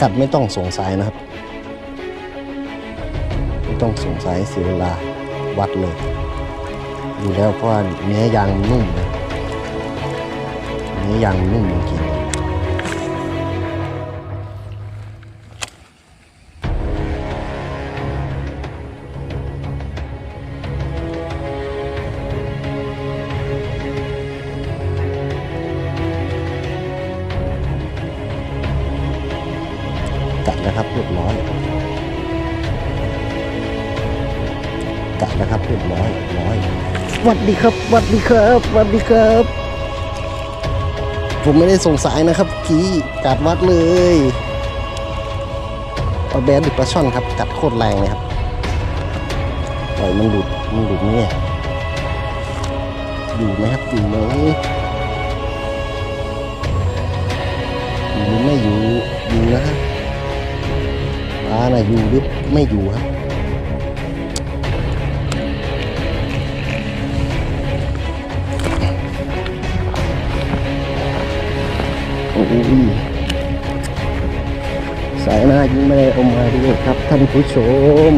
กัดไม่ต้องสงสัยนะครับ ไม่ต้องสงสัยเสียเวลาวัดเลยอยู่แล้วเพราะว่าเนื้อยางนุ่มนะเนื้อยางนนุ่มจริงๆ นะครับเรียบร้อยกัดนะครับเรียบร้อยเรียบร้อยสวัสดีครับสวัสดีครับสวัสดีครับ ผมไม่ได้สงสัยนะครับพี่กัดวัดเลยปลาแบนหรือปลาช่อนครับกัดโคตรแรงเลยครับปล่อยมันหลุดมันหลุดไหมเนี่ยอยู่ไหมครับอยู่ไหมอยู่หรือไม่อยู่อยู่นะครับปลา น่ะอยู่หรือไม่อยู่ครับโอ้ยสายหน้ายิ่งไม่ได้ออกมาด้วยครับท่านผู้ชม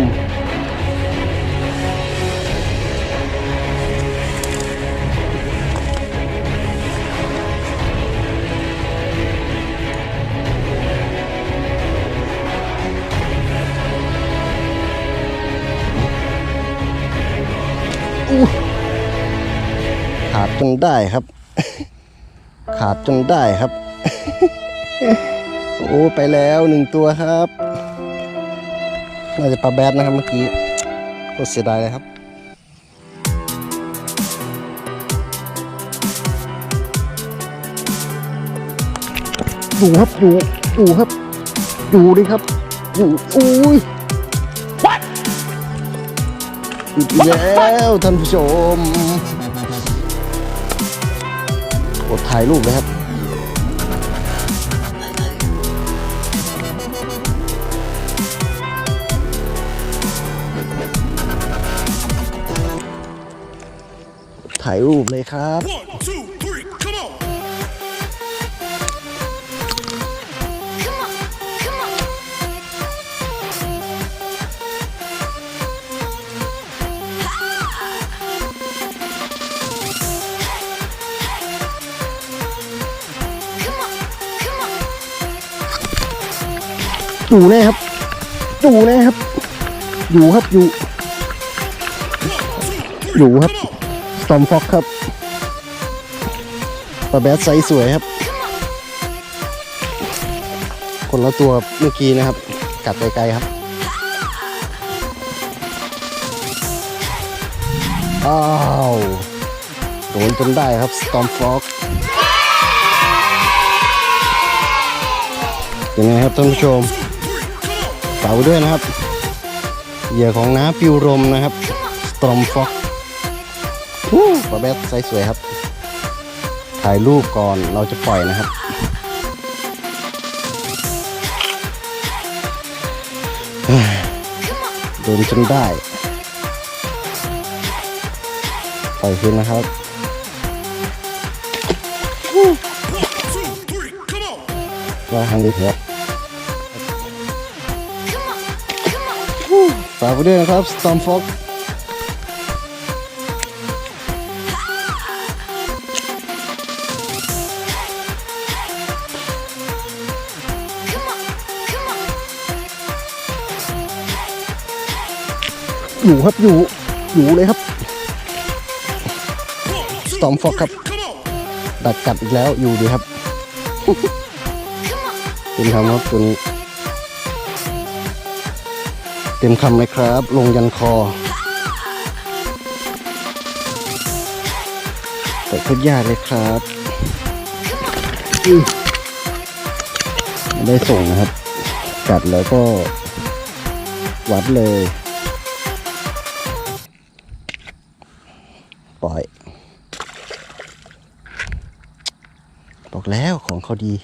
ขาดจนได้ครับ ขาดจนได้ครับ โอ้ไปแล้วหนึ่งตัวครับน่าจะปลาแบดนะครับเมื่อกี้โคตรเสียดายเลยครับอยู่ครับอยู่อยู่ครับอยู่ดิครับอยู่อุ้ย อีกแล้วท่านผู้ชมกดถ่ายรูปเลยครับถ่ายรูปเลยครับ อยู่แน่ครับ อยู่แน่ครับ อยู่ครับอยู่ อยู่ครับสตอมฟ็อกครับปลาแบดไซส์สวยครับ คนละตัวเมื่อกี้นะครับ กัดไกลๆครับอ้าวโดนจนได้ครับสตอมฟ็อกยังไงครับท่านผู้ชม ฝากไว้ด้วยนะครับ เหยื่อของน้าปิวรมนะครับ สตรอมฟ็อกปลาแบดไซส์สวยครับ ถ่ายรูปก่อนเราจะปล่อยนะครับ โดนจนได้ ปล่อยคืนนะครับ One, two, three, come on! ว่าทางดีเถอะ ฝากไว้ด้วยนะครับ Storm Fox อยู่ครับอยู่อยู่เลยครับ One, two, Storm Fox ครับ ดักกัดอีกแล้วอยู่ดีครับเต็มคำครับตัวนี้ เต็มคำเลยครับ ลงยันคอ แต่โคตรยากเลยครับไม่ได้ส่งนะครับ กัดแล้วก็ วัดเลย ปล่อย บอกแล้วของเขาดี